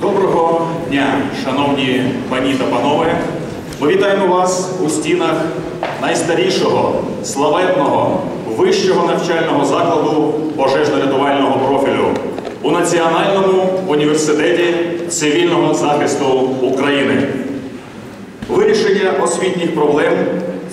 Доброго дня, шановні пані та панове. Ми вітаємо вас у стінах найстарішого, славетного, вищого навчального закладу пожежно-рятувального профілю у Національному університеті цивільного захисту України. Вирішення освітніх проблем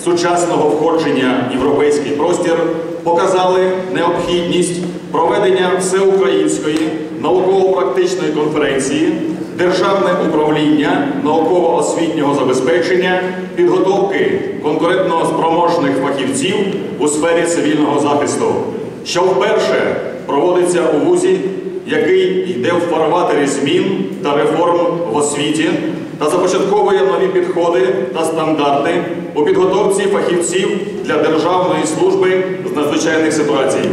сучасного входження в європейський простір показали необхідність проведення всеукраїнської науково-практичної конференції Державне управління науково-освітнього забезпечення підготовки конкурентно спроможних фахівців у сфері цивільного захисту, що вперше проводиться у вузі, який йде в фарватері змін та реформ в освіті та започатковує нові підходи та стандарти у підготовці фахівців для Державної служби з надзвичайних ситуацій.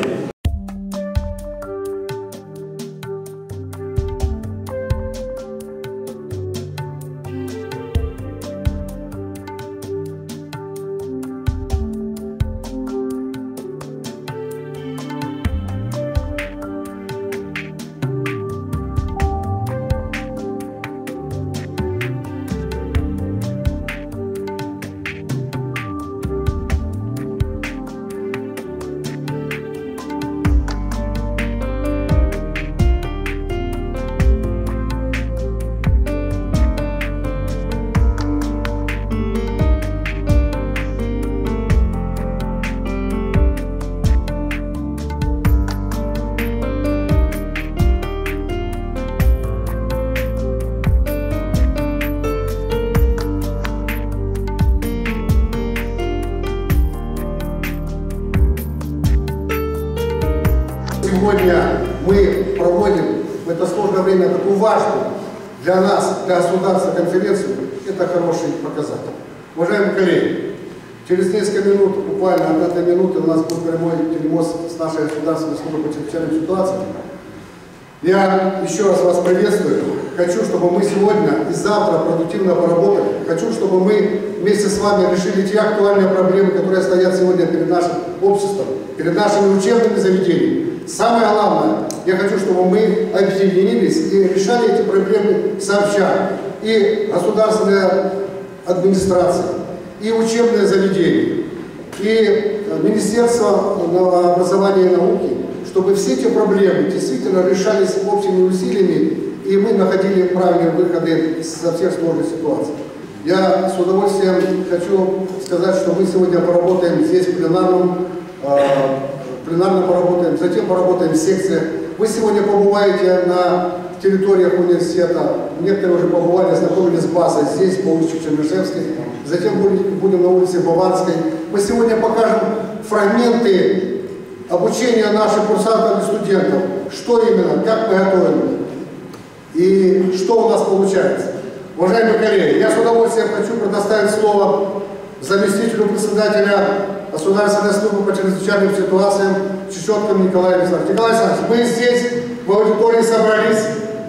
Время такую важную для нас, для государства конференцию. Это хороший показатель. Уважаемые коллеги, через несколько минут, буквально одна-две минуты, у нас будет прямой телемост с нашей государственной службой по чрезвычайным ситуациям. Я еще раз вас приветствую. Хочу, чтобы мы сегодня и завтра продуктивно поработали. Хочу, чтобы мы вместе с вами решили те актуальные проблемы, которые стоят сегодня перед нашим обществом, перед нашими учебными заведениями. Самое главное, я хочу, чтобы мы объединились и решали эти проблемы сообща. И государственная администрация, и учебные заведения, и Министерство образования и науки, чтобы все эти проблемы действительно решались общими усилиями, и мы находили правильные выходы со всех сложных ситуаций. Я с удовольствием хочу сказать, что мы сегодня поработаем здесь в пленарном, э, пленарно поработаем, затем поработаем в секциях. Вы сегодня побываете на территориях университета, некоторые уже побывали, знакомились с базой здесь, по улице Чернышевской, затем будем на улице Баварской. Мы сегодня покажем фрагменты обучения наших курсантов и студентов, что именно, как мы готовим и что у нас получается. Уважаемые коллеги, я с удовольствием хочу предоставить слово заместителю председателя Государственной службы по чрезвычайным ситуациям Чечеткому Николаю Александровичу. Николай Александрович, мы здесь в аудитории собрались,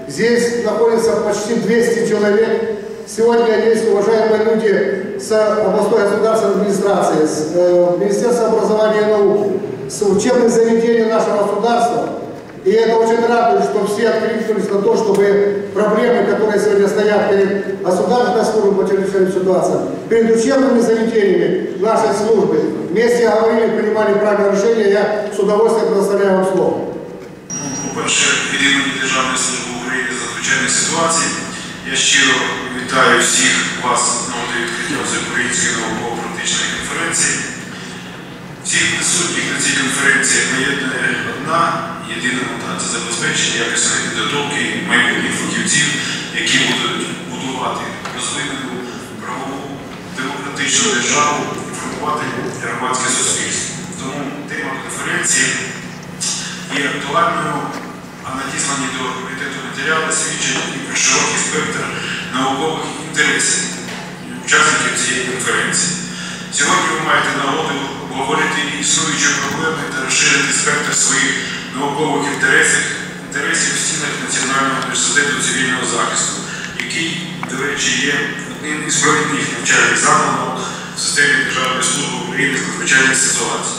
здесь находится почти 200 человек. Сегодня есть уважаемые люди с областной государственной администрации, с э, Министерства образования и науки, с учебных заведений нашего государства. И это очень радует, что все откликнулись на то, чтобы проблемы, которые сегодня стоят перед государственной службой по чрезвычайным ситуациям, перед учебными заведениями нашей службы, вместе говорили, принимали правильное решение, я с удовольствием предоставляю вам слово. По-перше, від імені Державної служби України з надзвичайних ситуацій я щиро вітаю всіх вас на нагоді відкриття всеукраїнської науково-практичної конференції. Всіх присутніх на цій конференції поєднує одна єдина мета – це забезпечення якісної підготовки майбутніх фахівців, які будуть будувати розвинену правову демократичну державу формувати громадське суспільство. Тому тема конференції є актуальною, а надіслані до комітету матеріали свідчать і про широкий спектр наукових інтересів учасників цієї конференції. Сьогодні ви маєте нагоду обговорити існуючі проблеми та розширити спектр своїх наукових інтересів, інтересів в стінах Національного університету цивільного захисту, який, до речі, є одним із провідних навчальних закладів в системі Державної служби України з надзвичайних ситуацій.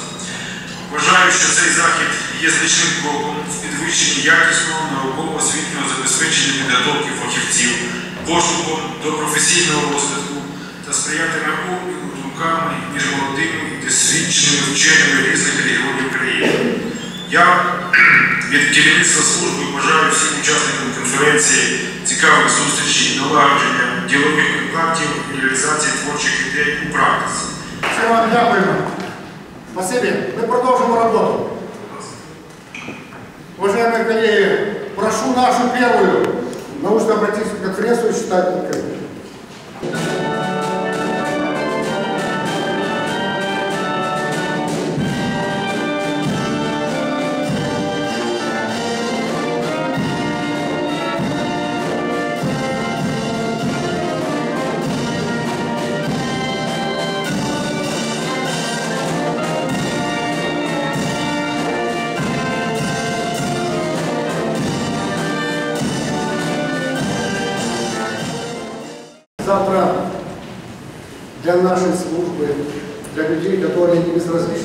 Вважаю, що цей захід є значним кроком в підвищенні якісного науково-освітнього забезпечення підготовки фахівців, пошуку до професійного розвитку та сприятиме обміну думками між молодими і досвідченими вченими різних регіонів країни. Я від керівництва служби бажаю всім учасникам конференції цікавих зустрічей, налагодження ділових контактів і реалізації творчих ідей у практиці. Все вам дякуємо. Спасибо. Мы продолжим работу. Уважаемые коллеги, прошу нашу первую научно-практическую конференцию считать открытой.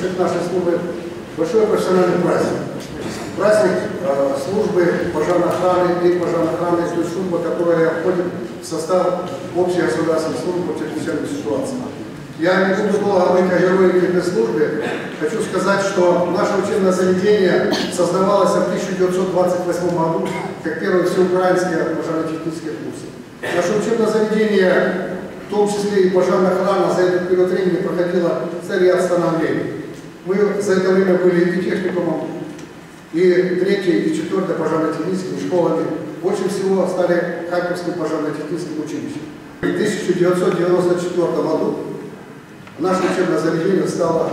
Не безразличны к нашей службе, большой профессиональный праздник. Праздник э, службы пожарной охраны, День пожарной охраны, то есть служба, которая входит в состав общей государственной службы по чрезвычайным ситуациям. Я не буду долго говорить о героике этой службы. Хочу сказать, что наше учебное заведение создавалось в 1928 году как первый всеукраинский пожарно-технический курс. Наше учебное заведение, в том числе и пожарная охрана, за этот период времени проходила целый ряд становлений. Мы за это время были и техникумом, и третьей, и четвертой пожарно-техническими школами. Больше всего стали Харьковским пожарно-техническим училищем. В 1994 году наше учебное заведение стало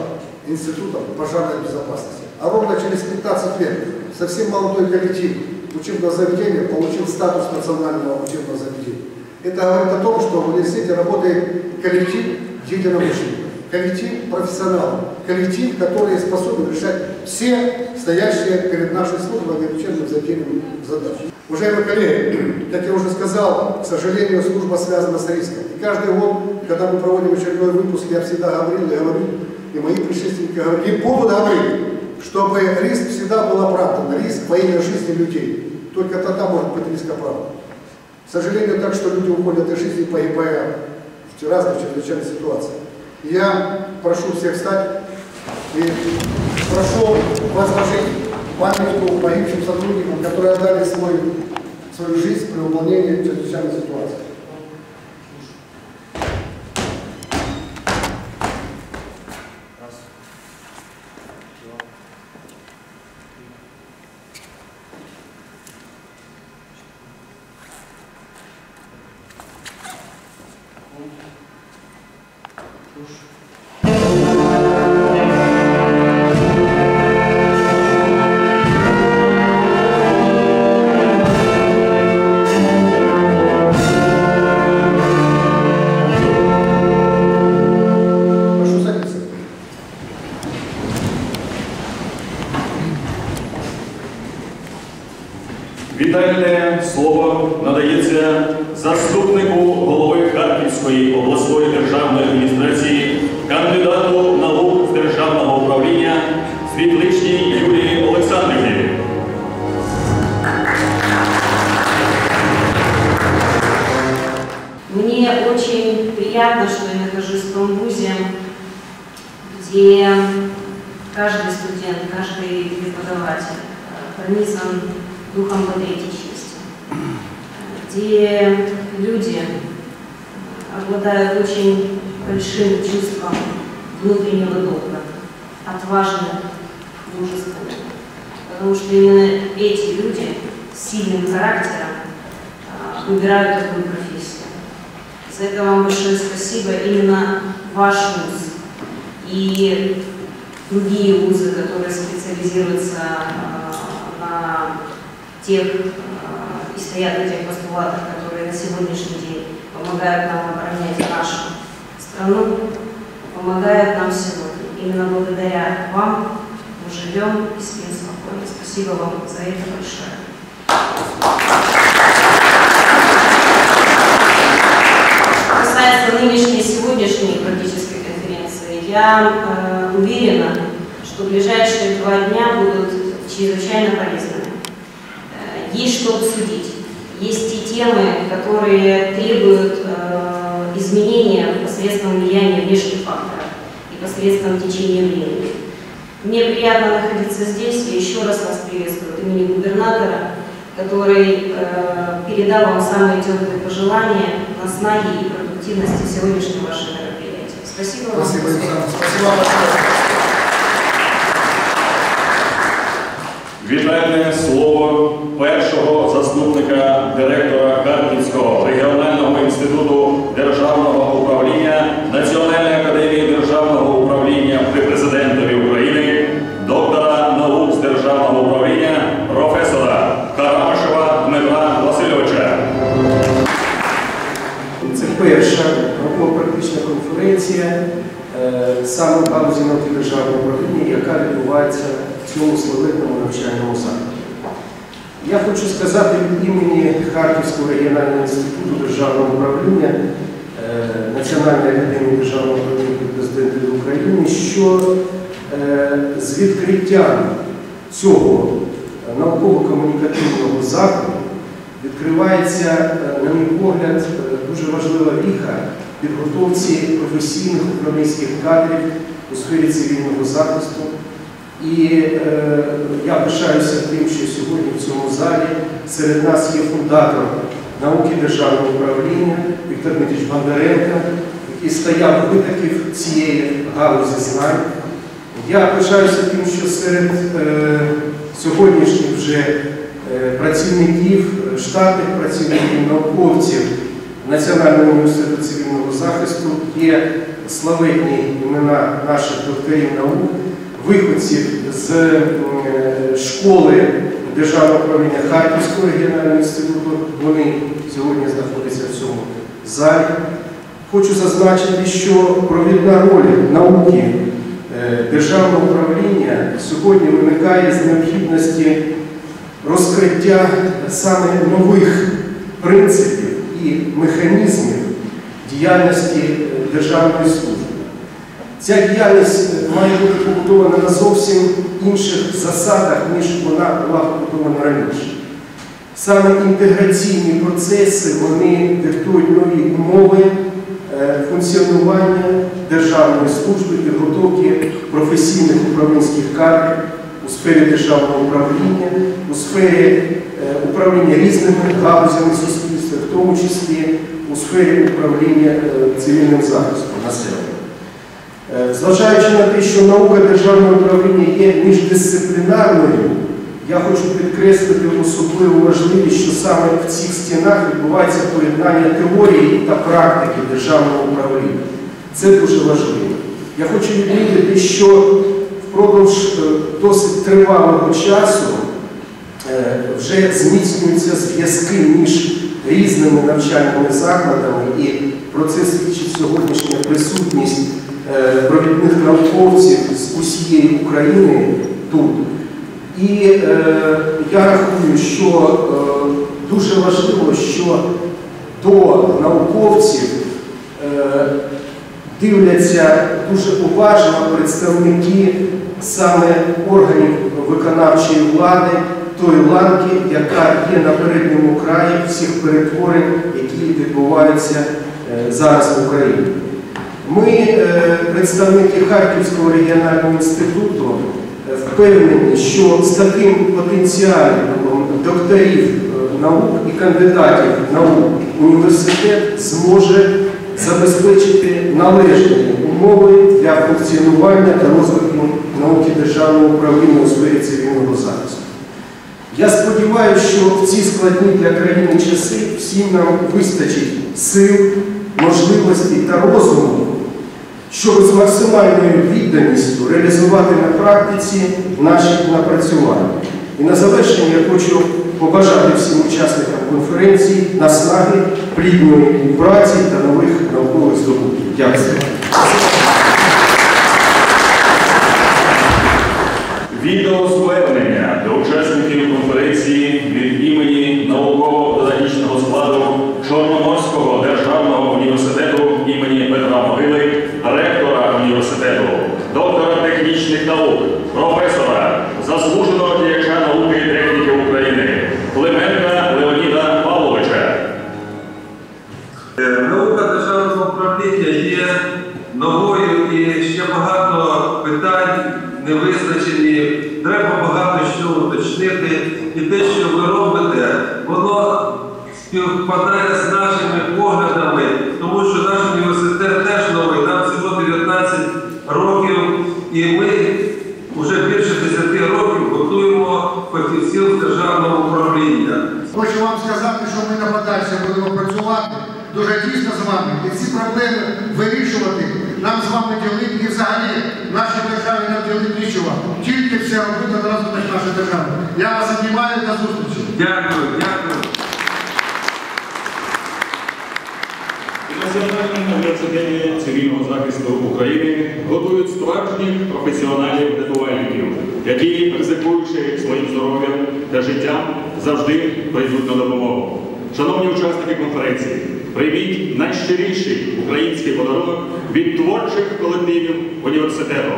Институтом пожарной безопасности. А ровно через 15 лет совсем молодой коллектив учебного заведения получил статус национального учебного заведения. Это говорит о том, что в университете работает коллектив единомышленников, коллектив профессионалов, коллектив, который способен решать все стоящие перед нашей службой учебным заведением задачи. Уважаемые коллеги, как я уже сказал, к сожалению, служба связана с риском. И каждый год, когда мы проводим очередной выпуск, я всегда говорил и говорю, и мои предшественники говорили, и будут говорить, чтобы риск всегда был оправдан, риск во имя жизни людей. Только тогда может быть риск оправдан. К сожалению, так, что люди уходят из жизни, погибая в разных чрезвычайных ситуациях. Я прошу всех встать и прошу возложить памятку погибшим сотрудникам, которые отдали свой, свою жизнь при выполнении чрезвычайной ситуации. Puxa. Приятно, что я нахожусь в том вузе, где каждый студент, каждый преподаватель э, пронизан духом патриотичности, где люди обладают очень большим чувством внутреннего долга, отважны, мужественны. Потому что именно эти люди с сильным характером а, выбирают такую профессию. За это вам большое спасибо. Именно ваш вуз и другие вузы, которые специализируются а, на тех а, и стоят на тех постулатах, которые на сегодняшний день помогают нам оборонять нашу страну, помогают нам сегодня. Именно благодаря вам мы живем и спим спокойно. Спасибо вам за это большое. Касается нынешней, сегодняшней практической конференции, я э, уверена, что ближайшие два дня будут чрезвычайно полезными. Э, Есть что обсудить, есть те темы, которые требуют э, изменения посредством влияния внешних факторов и посредством течения времени. Мне приятно находиться здесь, я еще раз вас приветствую от имени губернатора, который э, передал вам самые теплые пожелания, наснаги и продуктивности сегодняшнего вашего мероприятия. Спасибо вам. Спасибо, Спасибо большое. Вітальне слово першого заступника директора Харківського регіонального інституту державного хочу сказати від імені Харківського регіонального інституту державного управління е, Національної академії державного управління при України, що е, з відкриттям цього науково-комунікативного закладу відкривається, е, на мій погляд, дуже важлива віха підготовці професійних управлінських кадрів у сфері цивільного захисту. І е, я пишаюся тим, що сьогодні в цьому залі серед нас є фундатор науки державного управління Віктор Дмитрич Бондаренко, який стояв витоків цієї галузі знань. Я пишаюся тим, що серед е, сьогоднішніх вже е, працівників, штатних працівників, науковців Національного університету цивільного захисту є славетні імена наших докторів наук, виходців з е, школи Державного управління Харківського регіонального інституту. Вони сьогодні знаходяться в цьому залі. Хочу зазначити, що провідна роль науки е, державного управління сьогодні виникає з необхідності розкриття саме нових принципів і механізмів діяльності е, державної служби. Ця діяльність має бути побудована на зовсім інших засадах, ніж вона була побудована раніше. Саме інтеграційні процеси вони диктують нові умови е, функціонування державної служби, підготовки професійних управлінських кадрів у сфері державного управління, у сфері е, управління різними галузями суспільства, в тому числі у сфері управління е, цивільним захистом населення. Зважаючи на те, що наука державного управління є міждисциплінарною, я хочу підкреслити особливу важливість, що саме в цих стінах відбувається поєднання теорії та практики державного управління. Це дуже важливо. Я хочу відмітити, що впродовж е, досить тривалого часу е, вже зміцнюються зв'язки між різними навчальними закладами, і про це свідчить сьогоднішня присутність провідних науковців з усієї України тут. І е, я рахую, що е, дуже важливо, що до науковців е, дивляться дуже уважно представники саме органів виконавчої влади, тої ланки, яка є на передньому краї всіх перетворень, які відбуваються е, зараз в Україні. Ми, е, представники Харківського регіонального інституту, е, впевнені, що з таким потенціалом докторів е, наук і кандидатів наук університет зможе забезпечити належні умови для функціонування та розвитку науки державного управління у сфері цивільного захисту. Я сподіваюся, що в ці складні для країни часи всім нам вистачить сил, можливостей та розуму, щоб з максимальною відданістю реалізувати на практиці наші напрацювання. І на завершення я хочу побажати всім учасникам конференції наснаги, плідної праці та нових наукових здобутків. Дякую. Відеозвернення новою і ще багато питань не визначені. Треба багато що уточнити. І те, що ви робите, воно співпадає з нашими поглядами, тому що наш університет теж новий, нам всього 19 років, і ми вже більше 10 років готуємо фахівців з державного управління. Хочу вам сказати, що ми на подальше будемо працювати дуже тісно з вами і ці проблеми вирішувати. Нам з вами ділити і взагалі нашій державі нам ділити нічого. Тільки все робити на розвиток нашої держави. Я вас обнімаю до зустрічі. Дякую, дякую. Національному університеті цивільного захисту України готують справжніх професіоналів-рятувальників, які, ризикуючи своїм здоров'ям та життям, завжди прийдуть на допомогу. Шановні учасники конференції, прийміть найщиріший український подарунок від творчих колективів університету.